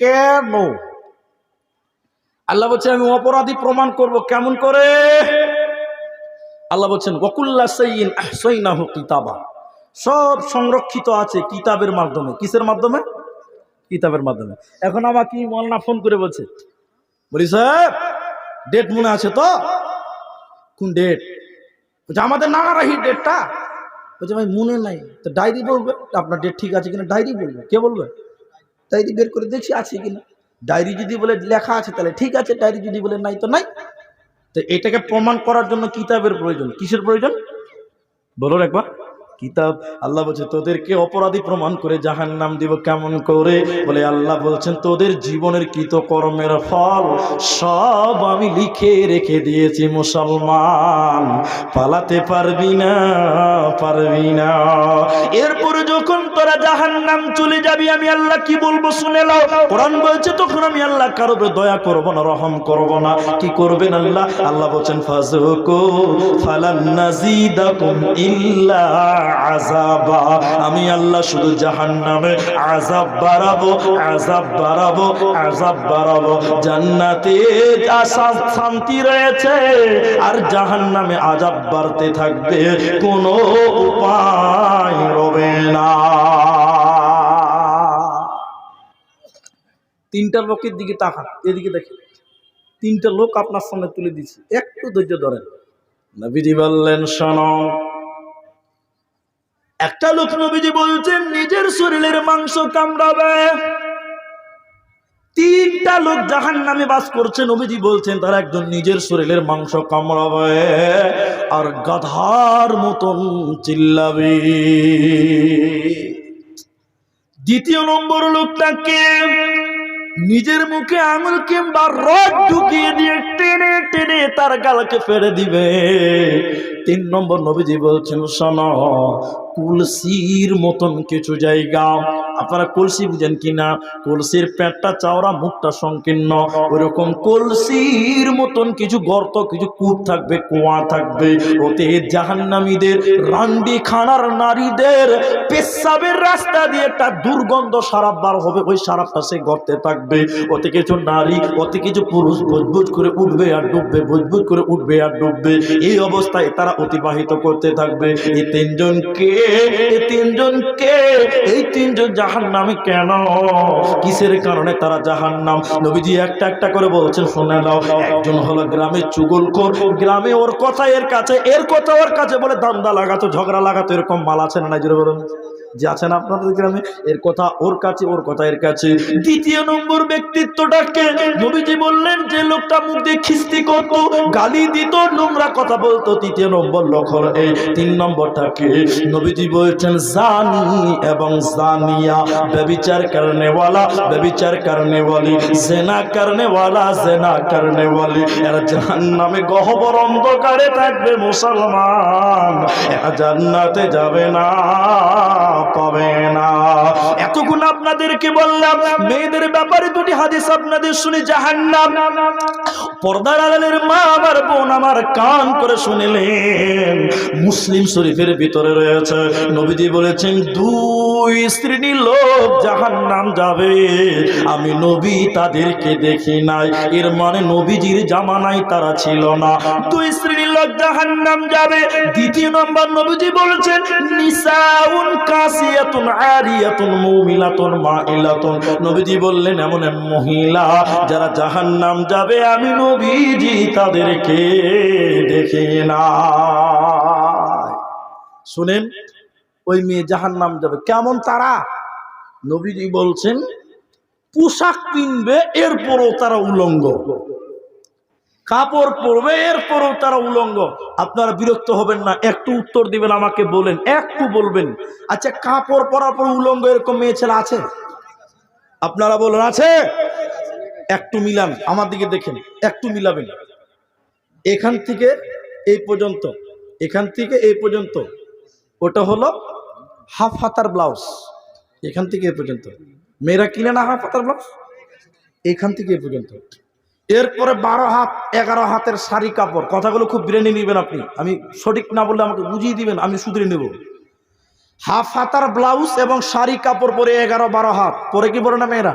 কেন? আল্লাহ বলছেন, আমি অপরাধী প্রমাণ করব কেমন করে? আল্লাহ বলছেন ওকুল্লা সৈন সৈনাহু কিতাবা। সব সংরক্ষিত আছে কিতাবের মাধ্যমে। কিসের মাধ্যমে? কিতাবের মাধ্যমে। এখন আমাকে মলনা ফোন করে বলছে, বলি, স্যার ডেট মনে আছে তো? কোন ডেট বলছে, আমাদের নাগারাহি ডেটটা বলছে, ভাই, মনে নাই। তো ডায়েরি বলবে, আপনার ডেট ঠিক আছে কিনা? ডায়েরি বলবে। কে বলবে? ডায়েরি বের করে দেখি আছে কিনা ডায়েরি যদি বলে লেখা আছে তাহলে ঠিক আছে, ডায়েরি যদি বলে নাই তো নাই। তো এটাকে প্রমাণ করার জন্য কিতাবের প্রয়োজন। কিসের প্রয়োজন? বলুন একবার। কিতাব। আল্লাহ বলছে, তোদেরকে অপরাধী প্রমাণ করে জাহান নাম দিব কেমন করে? বলে আল্লাহ বলছেন, তোদের জীবনের কৃত কর্মের ফল সব আমি লিখে রেখে দিয়েছি, মুসলমান। পালাতে পারবি না পারবি না। এরপরে যখন তোরা জাহান নাম চলে যাবি, আমি আল্লাহ কি বলব শুনে নাও। কোরআন বলছে, তখন আমি আল্লাহ কারও দয়া করব না, রহম করব না। কি করবেন আল্লাহ? আল্লাহ বলছেন ফাজুকু ফালান নাজিদাকুম ইল্লা আযাবা। আমি আল্লাহ শুধু জাহান্নামে আযাব বাড়াবো আযাব বাড়াবো আযাব বাড়াবো। জান্নাতে শান্তি রয়েছে, আর জাহান্নামে আযাব বাড়তে থাকবে কোনো উপায় রবে না। তিনটা লোকের দিকে তাকান, এদিকে দেখেন। তিনটা লোক আপনার সামনে তুলে দিচ্ছি একটু ধৈর্য ধরেন। বললেন, শোনো একটা লোক নবীজি বলছেন, নিজের শরীরের মাংস কামড়াবে। তিনটা লোক জাহান নামে বাস করছে, নবীজি বলছেন, তারা একজন নিজের শরীরের মাংস কামড়াবে আর গাধার মতন চিল্লাবে। দ্বিতীয় নম্বর লোকটাকে নিজের মুখে আঙুল কিংবা রড ঢুকিয়ে দিয়ে টেনে টেনে তার গালকে ফেলে দিবে। তিন নম্বর নবীজি বলছেন, শোন তুলসির মতন কিছু জায়গা। আপনারা কলসি বুঝেন কিনা? কলসির পেটটা চাওড়া মুখটা সংকীর্ণ। ওইরকম কলসির মতন কিছু গর্ত, কিছু কূপ থাকবে, কুয়া থাকবে। ওতে জাহান্নামীদের, রান্ডি খানার নারীদের পেশাবের রাস্তা দিয়ে একটা দুর্গন্ধ সারাপ বার হবে, ওই সারাপটা সে গর্তে থাকবে। ওতে কিছু নারী, ওতে কিছু পুরুষ বুজবুজ করে উঠবে আর ডুববে বুজবুজ করে উঠবে আর ডুববে। এই অবস্থায় তারা অতিবাহিত করতে থাকবে। এই তিনজনকে এই তিনজনকে, এই তিনজন জাহান নামে কেন? কিসের কারণে তারা জাহান নাম নবীজি একটা একটা করে বলছেন, শুনে নাও। একজন হলো গ্রামে চুগলখোর। গ্রামে ওর কথা এর কাছে, এর কথা ওর কাছে বলে, দান্দা লাগাতো, ঝগড়া লাগাতো, এরকম মাল আছে না জোরে বলুন। যে আছেন আপনাদের গ্রামে, এর কথা ওর কাছে, ওর কথা এর কাছে। দ্বিতীয় নম্বর ব্যক্তিত্বটাকে নবীজি বললেন, যে লোকটা মুখ দিয়ে খিস্তি করত, গালি দিত, নোংরা কথা বলতো। তৃতীয় নম্বর লক্ষণ এই তিন নম্বরটাকে নবীজি বলছেন, জানি এবং জানিয়া, ব্যবিচার কারণেওয়ালা, ব্যবিচার কারণেওয়ালি, জেনা সেনা কারণে বলি এরা জাহান নামে গহবর অন্ধকারে থাকবে মুসলমান, এরা জান্নাতে যাবে না। না। আপনাদেরকে বললাম, মেয়েদের ব্যাপারে দুটি হাদিস আপনাদের শুনে পর্দার মা আমার বোন আমার কান করে শুনিলেন। মুসলিম শরীফের ভিতরে রয়েছে। নবীজি বলেছেন, দুই স্ত্রী লোক জাহান্নাম যাবে। আমি নবী তাদেরকে দেখি নাই। এর মানে নবীজির জামানায় তারা ছিল না। দুই শ্রেণির জাহান্নাম যাবে। দ্বিতীয় নম্বর নবীজি বললেন, এমন মহিলা, যারা জাহান্নাম যাবে, আমি নবীজি তাদেরকে দেখি না শুনেন, ওই মেয়ে জাহান্নাম যাবে। কেমন তারা? নবীজি বলছেন, পোশাক কিনবে এরপরও তারা উলঙ্গ। কাপড় পরবে, এরপরও তারা উলঙ্গ। আপনারা বিরক্ত হবেন না, একটু উত্তর দিবেন, আমাকে বলেন, একটু বলবেন। আচ্ছা কাপড় পরার পর উলঙ্গ এরকম মেয়ে ছেলে আছে? আপনারা বলেন, আছে। একটু মিলান, আমার দিকে দেখেন, একটু মিলাবেন। এখান থেকে এই পর্যন্ত, এখান থেকে এই পর্যন্ত। ওটা হলো হাফ হাতার ব্লাউজ এখান থেকে এই পর্যন্ত। মেয়েরা কিনে না হাফ হাতার ব্লাউজ এখান থেকে এই পর্যন্ত। এরপরে বারো হাত, এগারো হাতের শাড়ি কাপড়। কথাগুলো খুব ব্রেনে নেবেন আপনি। আমি সঠিক না বললে আমাকে বুঝিয়ে দিবেন, আমি শুধরে নেব। হাফ হাতার ব্লাউজ এবং শাড়ি কাপড় পরে এগারো, বারো হাত। পরে কি পরে না মেয়েরা?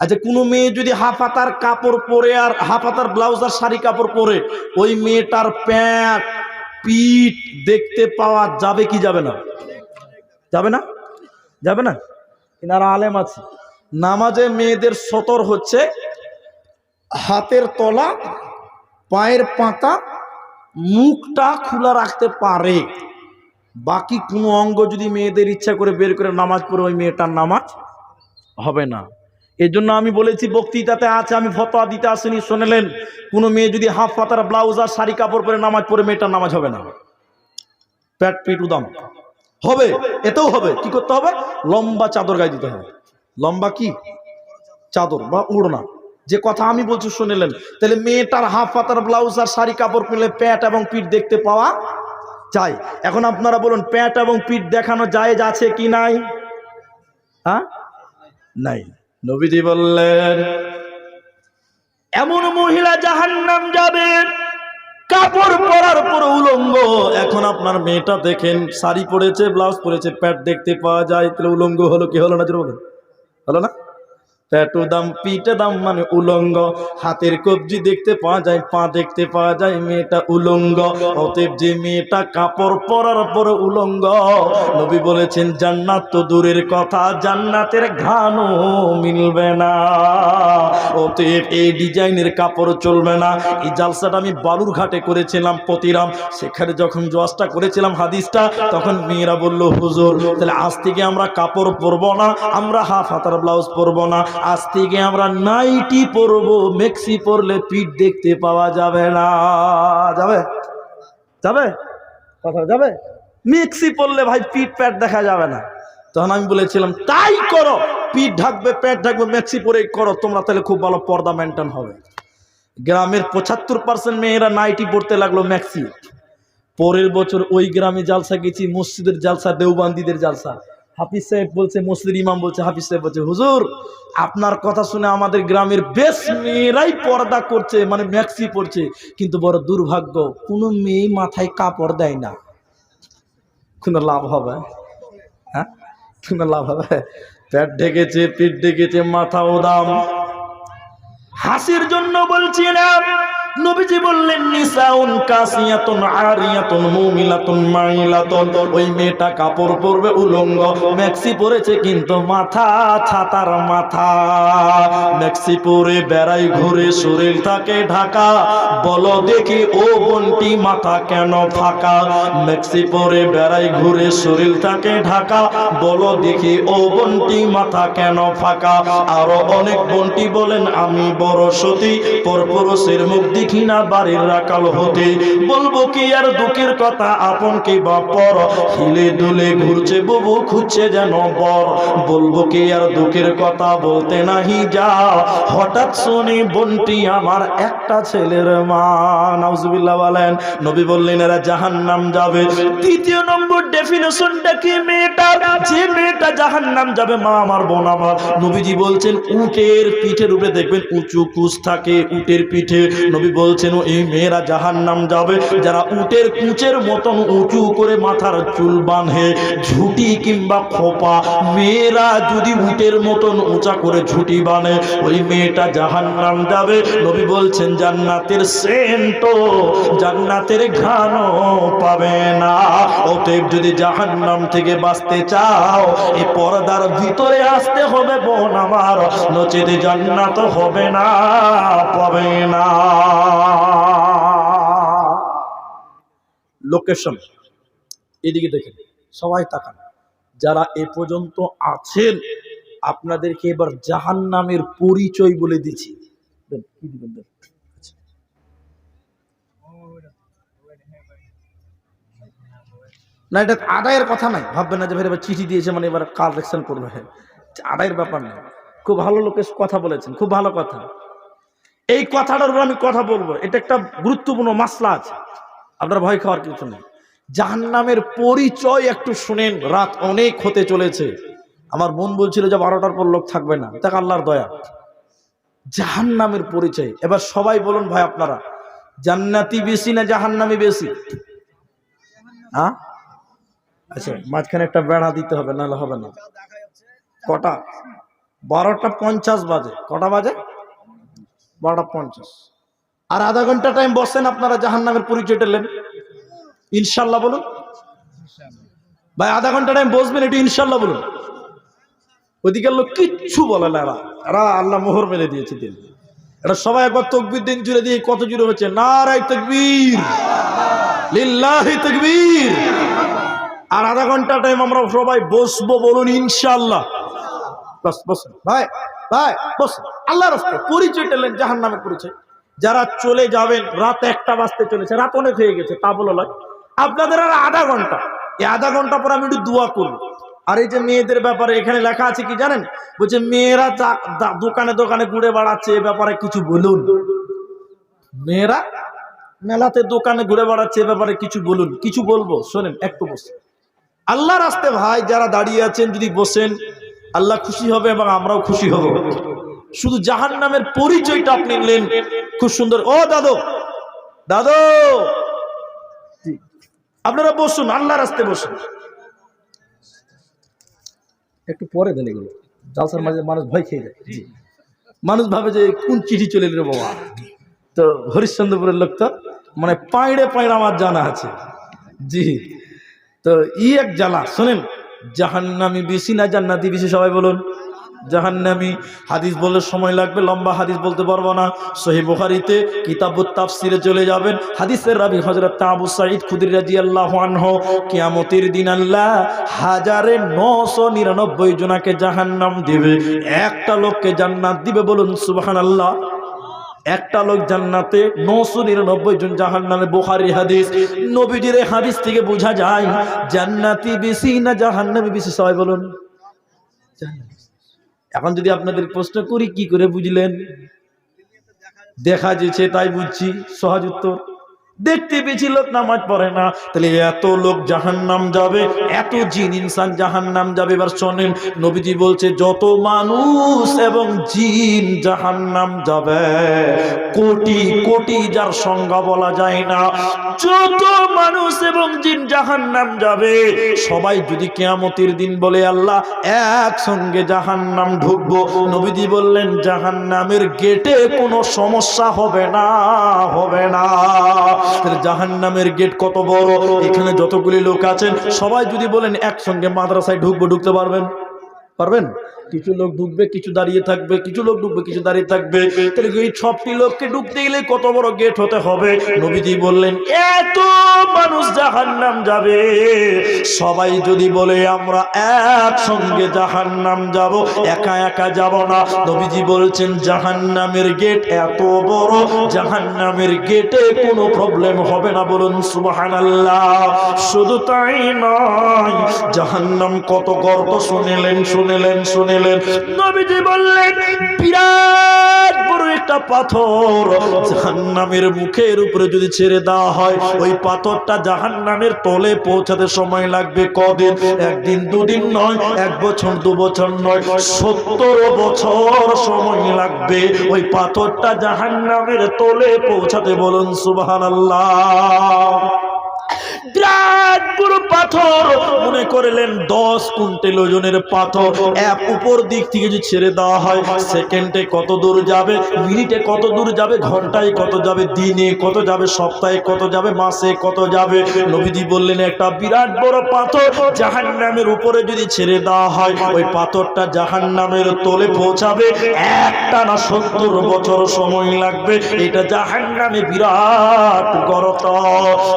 আচ্ছা কোনো মেয়ে যদি হাফ হাতার কাপড় পরে আর, হাফ হাতার ব্লাউজ আর শাড়ি কাপড় পরে, ওই মেয়েটার প্যাট পিঠ দেখতে পাওয়া যাবে কি যাবে না? যাবে না? যাবে না? এনারা আলেম আছে। নামাজে মেয়েদের সতর হচ্ছে হাতের তলা, পায়ের পাতা, মুখটা খোলা রাখতে পারে। বাকি কোনো অঙ্গ যদি মেয়েদের ইচ্ছা করে বের করে নামাজ পড়ে, ওই মেয়েটার নামাজ হবে না। এই জন্য আমি বলেছি, বক্তৃতাতে আছে, আমি ফতোয়া দিতে আসেনি, শুনলেন। কোনো মেয়ে যদি হাফ পাতার ব্লাউজ আর শাড়ি কাপড় পরে নামাজ পড়ে, মেয়েটার নামাজ হবে না। প্যাট পিট উদাম। হবে, এতেও হবে। কি করতে হবে? লম্বা চাদর গায়ে দিতে হবে। লম্বা কি? চাদর বা উড়না যে কথা আমি বলছি শুনলেন। তাহলে মেয়েটার হাফ পাতার ব্লাউজ আর শাড়ি কাপড় পেলে প্যাট এবং পিঠ দেখতে পাওয়া যায়। এখন আপনারা বলুন, প্যাট এবং পিঠ দেখানো যায় আছে কি নাই? হ্যাঁ? নাই। নবীজি বললেন, এমন মহিলা জাহান্নাম যাবে, কাপড় পরার পর উলঙ্গ। এখন আপনার মেয়েটা দেখেন, শাড়ি পরেছে ব্লাউজ পরেছে, প্যাট দেখতে পাওয়া যায়। তাহলে উলঙ্গ হলো কি হলো না হলো না? প্যাটু দাম, পিঠে দাম মানে উলঙ্গ। হাতের কবজি দেখতে পাওয়া যায়, পা দেখতে পাওয়া যায়, মেয়েটা উলঙ্গ। অতএব যে মেয়েটা কাপড় পরার পর উলঙ্গ, নবী বলেছেন, জান্নাত তো দূরের কথা, জান্নাতের ঘানও মিলবে না। অতএব এই ডিজাইনের কাপড় চলবে না। এই জালসাটা আমি বালুর ঘাটে করেছিলাম, পতিরাম। সেখানে যখন জোয়াজটা করেছিলাম হাদিসটা, তখন মেয়েরা বলল, হুজুর, তাহলে আজ থেকে আমরা কাপড় পরবো না, আমরা হাফ হাতার ব্লাউজ পরবো না। আজ থেকে আমরা নাইটি পরবো, মেক্সি পরলে পিঠ দেখতে পাওয়া যাবে না। যাবে? যাবে? কথা যাবে? মিক্সি পরলে ভাই পিঠ প্যাট দেখা যাবে না। তখন আমি বলেছিলাম, তাই করো, পিঠ ঢাকবে, প্যাট ঢাকবে, মেক্সি পরে করো, তোমরা তাহলে খুব ভালো পর্দা মেনটেন হবে। গ্রামের পঁচাত্তর পার্সেন্ট মেয়েরা নাইটি পড়তে লাগল ম্যাক্সি পরের বছর ওই গ্রামে জালসা গেছি, মসজিদের জালসা, দেওবান্দিদের জালসা। হাফিজ সাহেব বলছে, মসজিদের ইমাম বলছে, হাফিজ সাহেব বলছে, হুজুর, আপনার কথা শুনে আমাদের গ্রামের বেশ মেয়েরাই পর্দা করছে মানে ম্যাক্সি পড়ছে। কিন্তু বড় দুর্ভাগ্য, কোনো মেয়ে মাথায় কাপড় দেয় না। কোনো লাভ হবে? হ্যাঁ? কোনো লাভ হবে? পেট ঢেকেছে, পিঠ ঢেকেছে, মাথা ওদাম। হাসির জন্য বলছি না। নবীজি বললেন, নিসাউন কাসিয়াতুন, আরিয়াতুন, মুমিলাতুন, মাইলাতুন। ওই মেয়েটা কাপড় পরবে উলঙ্গ, ম্যাক্সি পরেছে কিন্তু মাথা, ছাতার মাথা। ম্যাক্সি পরে বেড়াই ঘুরে শরীর থাকে ঢাকা। বলো দেখি ও বন্টি মাথা কেন ফাঁকা? ম্যাক্সি পরে বেড়াই ঘুরে শরীর থাকে ঢাকা। বলো দেখি ও বন্টি মাথা কেন ফাঁকা? আরও অনেক বন্টি বলেন, আমি বড় সতী পরপুরুষের মুখ দেখি না বাড়ির রাকাল হতে বলব কি আর দুঃখের কথা? আপন কি বা পর হিলে দুলে ঘুরছে, বুবু খুঁজছে যেন বর। বলব কি আর দুঃখের কথা বলতে নাহি যা। হঠাৎ শুনি বন্টি আমার একটা ছেলের মা। নাউজুবিল্লাহ বলেন, নবী বললেন, এরা জাহান্নাম যাবে। দ্বিতীয় নম্বর ডেফিনেশনটা কি মেয়েটার? যে মেয়েটা জাহান্নাম যাবে, মা আমার বোন আমার। নবীজি বলছেন, উটের পিঠের উপরে দেখবেন উঁচু কুচ থাকে, উটের পিঠে। নবী বলছেন এই মেয়েরা জাহান্নাম যাবে। যারা উটের কুচের মতন উঁচু করে মাথার চুল বাঁধে, ঝুটি কিংবা খোপা, মেয়েরা যদি উটের মতন উঁচা করে ঝুটি বাঁধে, ওই মেয়েটা জাহান্নাম যাবে। নবী বলছেন, জান্নাতের সেন্টো জান্নাতের ঘানও পাবে না। অতএব যদি জাহান্নাম থেকে বাঁচতে চাও এই পর্দার ভিতরে আসতে হবে বোন আমার। নচেত জান্নাত হবে না, পাবে না। লোকেশন এদিকে দেখেন, সবাই তাকান। যারা এ পর্যন্ত আছেন, আপনাদেরকে এবার জাহান্নামের পরিচয় বলে দিচ্ছি। না, এটা আদায়ের কথা নাই। ভাববেন না যে, ভাই, এবার চিঠি দিয়েছে মানে এবার কালেকশন করবে। হ্যাঁ আদায়ের ব্যাপার নেই। খুব ভালো লোকের কথা বলেছেন, খুব ভালো কথা। এই কথাটার উপর আমি কথা বলব। এটা একটা গুরুত্বপূর্ণ মাসলা আছে। আপনার ভয় খাওয়ার কিছু নেই। জাহান্নামের পরিচয় একটু শুনেন, রাত অনেক হতে চলেছে। আমার মন বলছিল যে বারোটার পর লোক থাকবে না। দেখ আল্লাহর দয়া। জাহান্নামের পরিচয়। এবার সবাই বলুন ভাই আপনারা, জান্নাতি বেশি না জাহান্নামি বেশি? হ্যাঁ? আচ্ছা মাঝখানে একটা বেড়া দিতে হবে, নাহলে হবে না। কটা? বারোটা পঞ্চাশ বাজে। কটা বাজে? বারোটা পঞ্চাশ। আর আধা ঘণ্টা টাইম বসেন আপনারা জাহান নামের পরিচয় টেলেন। ইনশাল্লাহ বলুন। ভাই, আধা ঘণ্টা টাইম বসবেন, একটু ইনশাল্লাহ বলুন। ওদিকের লোক কিচ্ছু বলে না এরা। আল্লাহ মোহর মেরে দিয়েছে দিন। এটা সবাই একবার তকবির দিন জুড়ে দিয়ে কত জুড়ে হচ্ছে নারাই তকবীর। লিল্লাহি তকবীর। আর আধা ঘণ্টা টাইম আমরা সবাই বসবো বলুন ইনশাল্লাহ বস বস ভাই ভাই বস আল্লাহ রাস্তায় পরিচয় টেলেন জাহান নামে পরিচয়। যারা চলে যাবেন, রাত একটা বাজতে চলেছে, রাত অনেক হয়ে গেছে, তা বলো লয় আপনাদের আর আধা ঘণ্টা। এই আধা ঘণ্টা পর আমি একটু দোয়া করব। আর এই যে মেয়েদের ব্যাপারে এখানে লেখা আছে কি জানেন? বলছে, মেয়েরা দোকানে দোকানে ঘুরে বেড়াচ্ছে, এ ব্যাপারে কিছু বলুন। মেয়েরা মেলাতে দোকানে ঘুরে বেড়াচ্ছে, এ ব্যাপারে কিছু বলুন। কিছু বলব? শোনেন, একটু বসে। আল্লাহ রাস্তে ভাই, যারা দাঁড়িয়ে আছেন, যদি বসেন, আল্লাহ খুশি হবে এবং আমরাও খুশি হব। শুধু জাহান নামের পরিচয়টা আপনি নিলেন। খুব সুন্দর। ও দাদু দাদু! আপনারা বসুন আল্লাহ রাস্তে বসুন। একটু পরে দেন এগুলো। জালসার মাঝে মানুষ ভয় খেয়ে যায়। মানুষ ভাবে যে কোন চিঠি চলে এলো বাবা। তো হরিশ্চন্দ্রপুরের লোক তো মানে পাইড়ে পাইড়ে আমার জানা আছে। জি। তো ই এক জ্বালা। শোনেন, জাহান্নামি বেশি না জান্নাতি বেশি, সবাই বলুন। জাহান্নামি। হাদিস বললে সময় লাগবে, লম্বা হাদিস বলতে পারব না। সহি বুখারিতে কিতাবুত তাফসিরে চলে যাবেন। হাদিসের রাবি হযরত আবু সাঈদ খুদরি রাদিয়াল্লাহু আনহু, কিয়ামতের দিন আল্লাহ হাজারে 999 জনাকে জাহান্নাম দিবে। একটা লোককে জান্নাত দিবে বলুন সুবাহান আল্লাহ একটা লোক জান্নাতে নশো নিরানব্বই জন জাহান নামে বোখারি হাদিস। নবীজির হাদিস থেকে বোঝা যায়, জান্নাতি বেশি না জাহান নামে বেশি, সবাই বলুন। জান্নাতি। এখন যদি আপনাদের প্রশ্ন করি কি করে বুঝলেন? দেখা যেছে তাই বুঝছি। সহজ উত্তর। দেখতে পেয়েছি লোক নামাজ পড়ে না। তাহলে এত লোক জাহান নাম যাবে, এত জিন ইনসান জাহান নাম যাবে। এবার শোনেন, নবীজি বলছে, যত মানুষ এবং জিন জাহান নাম যাবে, কোটি কোটি যার সংজ্ঞা বলা যায় না। যত মানুষ এবং জিন জাহান নাম যাবে, সবাই যদি কেয়ামতির দিন বলে, আল্লাহ, একসঙ্গে জাহান নাম ঢুকবো। নবীজি বললেন জাহান নামের গেটে কোনো সমস্যা হবে না হবে না। জাহান নামের গেট কত বড়? এখানে যতগুলি লোক আছেন, সবাই যদি বলেন একসঙ্গে মাদ্রাসায় ঢুকবো, ঢুকতে পারবেন? পারবেন? কিছু লোক ঢুকবে, কিছু দাঁড়িয়ে থাকবে, কিছু লোক ঢুকবে, কিছু দাঁড়িয়ে থাকবে। তাহলে এই সবটি লোককে ঢুকতে গেলে কত বড় গেট হতে হবে? নবীজি বললেন, এত মানুষ জাহান্নাম যাবে। সবাই যদি বলে, আমরা একসঙ্গে জাহান্নাম যাব, একা একা যাব না। নবীজি বলছেন, জাহান্নামের গেট এত বড়, জাহান্নামের গেটে কোনো প্রবলেম হবে না। বলুন, সুবহানাল্লাহ। শুধু তাই নয়, জাহান্নাম কত গর্ত শুনেলেন শুনেলেন শুনেলেন। নবীজি বললেন, বিরাট বড় একটা পাথর জাহান্নামের মুখের উপরে যদি ছেড়ে দেওয়া হয়, ওই পাথরটা জাহান্নামের তলে পৌঁছাতে সময় লাগবে কদিন? একদিন, দুদিন নয়, এক বছর, দু বছর নয়, সত্তর বছর সময় লাগবে ওই পাথরটা জাহান্নামের তলে পৌঁছাতে বলুন, সুবহানাল্লাহ। ছেড়ে দেওয়া হয় একটা বিরাট বড় পাথর জাহান নামের উপরে যদি ছেড়ে দেওয়া হয়, ওই পাথরটা জাহান নামের তোলে পৌঁছাবে। একটা না সত্তর বছর সময় লাগবে। এটা জাহান নামে বিরাট গরত।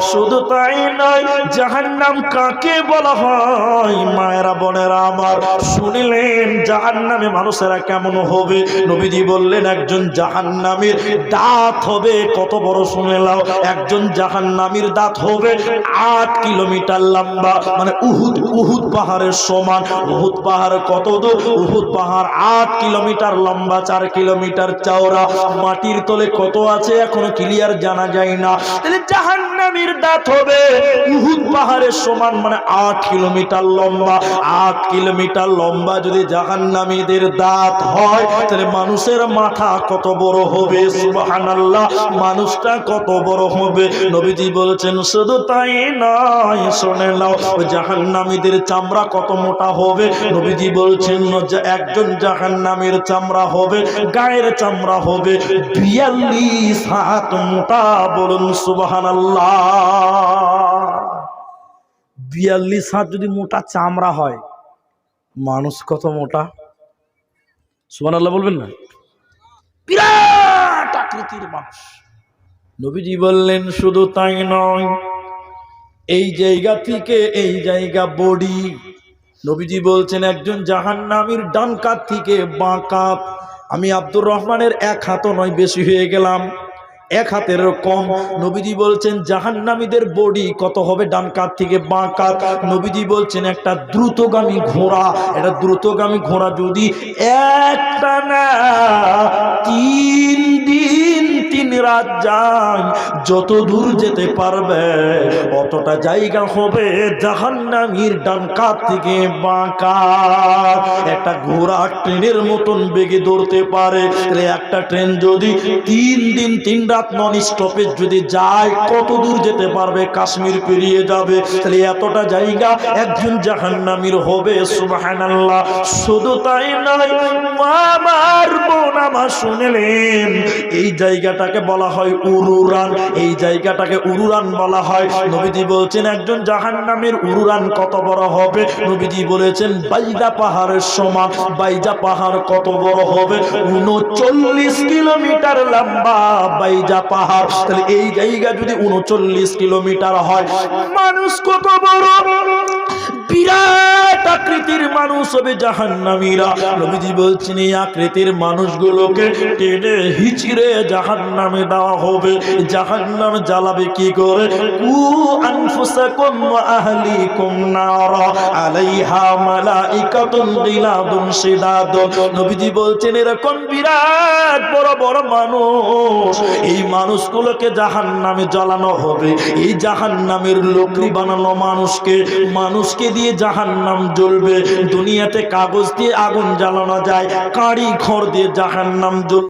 শুধু তাই নয় জাহান্নাম কাকে বলা হয়? মায়েরা, বোনেরা আমার, শুনিলেন জাহান্নামে মানুষেরা কেমন হবে? নবীজি বললেন, একজন জাহান্নামের দাঁত হবে, কত বড় শুনেলাও একজন জাহান্নামের দাঁত হবে আট কিলোমিটার লম্বা মানে উহুদ উহুদ পাহাড়ের সমান। উহুদ পাহাড় কত দূর? উহুদ পাহাড় আট কিলোমিটার লম্বা, চার কিলোমিটার চওড়া। মাটির তলে কত আছে? এখনও ক্লিয়ার জানা যায় না। তাহলে জাহান্নাম জাহান্নামীর দাঁত হবে। উহুদ পাহাড়ের সমান মানে আট কিলোমিটার লম্বা। আট কিলোমিটার লম্বা যদি জাহান্নামীদের দাঁত হয়, তাহলে মানুষের মাথা কত বড় হবে? সুবহানাল্লাহ, মানুষটা কত বড় হবে? নবীজি বলছেন, শুধু তাই নয়, শুনে নাও, ওই জাহান্নামীদের চামড়া কত মোটা হবে? নবীজি বলছেন একজন জাহান্নামীর চামড়া হবে, গায়ের চামড়া হবে, বিয়াল্লিশ হাত মোটা। বলুন, সুবহানাল্লাহ। বিয়াল্লিশ হাত যদি মোটা চামড়া হয়, মানুষ কত মোটা? সুবহানাল্লাহ বলবেন না? বিরাট আকৃতির মানুষ। নবীজি বললেন, শুধু তাই নয়, এই জায়গা থেকে এই জায়গা বডি। নবীজি বলছেন, একজন জাহান্নামীর ডান কাত থেকে বাঁ কাত। আমি আব্দুর রহমানের এক হাতও নয়, বেশি হয়ে গেলাম। এক হাতের কম। নবীজি বলছেন, জাহান্নামীদের বডি কত হবে? ডান কাত থেকে বাঁ কাত। নবীজি বলছেন, একটা দ্রুতগামী ঘোড়া। এটা দ্রুতগামী ঘোড়া যদি একটা না, তিন দিন তিন রাত যায় যত দূর যেতে পারবে, অতটা জায়গা হবে জাহান্নামীর ডান কাত থেকে বাঁ কাত। একটা ঘোড়া ট্রেনের মতন বেগে দৌড়তে পারে একটা ট্রেন যদি তিন দিন, তিন রাত নন স্টপেজ যদি যায়, কত দূর যেতে পারবে, কাশ্মীর পেরিয়ে যাবে। তাহলে এতটা জায়গা একজন জাহান্নামীর হবে, সুবহানাল্লাহ। শুধু তাই নয় আমার বোন আমার শুনলেন, এই জায়গাটাকে বলা হয় উরুরান। এই জায়গাটাকে উরুরান বলা হয়। নবীজি বলছেন, একজন জাহান্নামীর উরুরান কত বড় হবে? নবীজি বলেছেন বাইজা পাহাড়ের সমান। বাইজা পাহাড় কত বড় হবে? উনচল্লিশ কিলোমিটার লম্বা বাইজা পাহাড়। তাহলে এই জায়গা যদি উনচল্লিশ কিলোমিটার হয়, মানুষ কত বড়? বিরাট আকৃতির মানুষ হবে জাহান্নামীরা। নবীজি বলছেন, এই আকৃতির মানুষগুলোকে টেনে হিচিরে জাহান্নামে দেওয়া হবে। জাহান্নাম জ্বালাবে কি করে? কু আনফুসাকুম ওয়া আহলিকুম নারা। আলাইহা মালাইকাতুন গিলাদুন শিদাদুন। নবীজি বলছেন, এরকম বিরাট বড় বড় মানুষ। এই মানুষগুলোকে জাহান্নামে জ্বালানো হবে। এই জাহান্নামের লোকরি বানানো মানুষকে। মানুষকে দিয়ে জাহান নাম জ্বলবে। দুনিয়াতে কাগজ দিয়ে আগুন জ্বালানো যায়, কাঁড়ি খড় দিয়ে জাহান নাম জ্বলবে।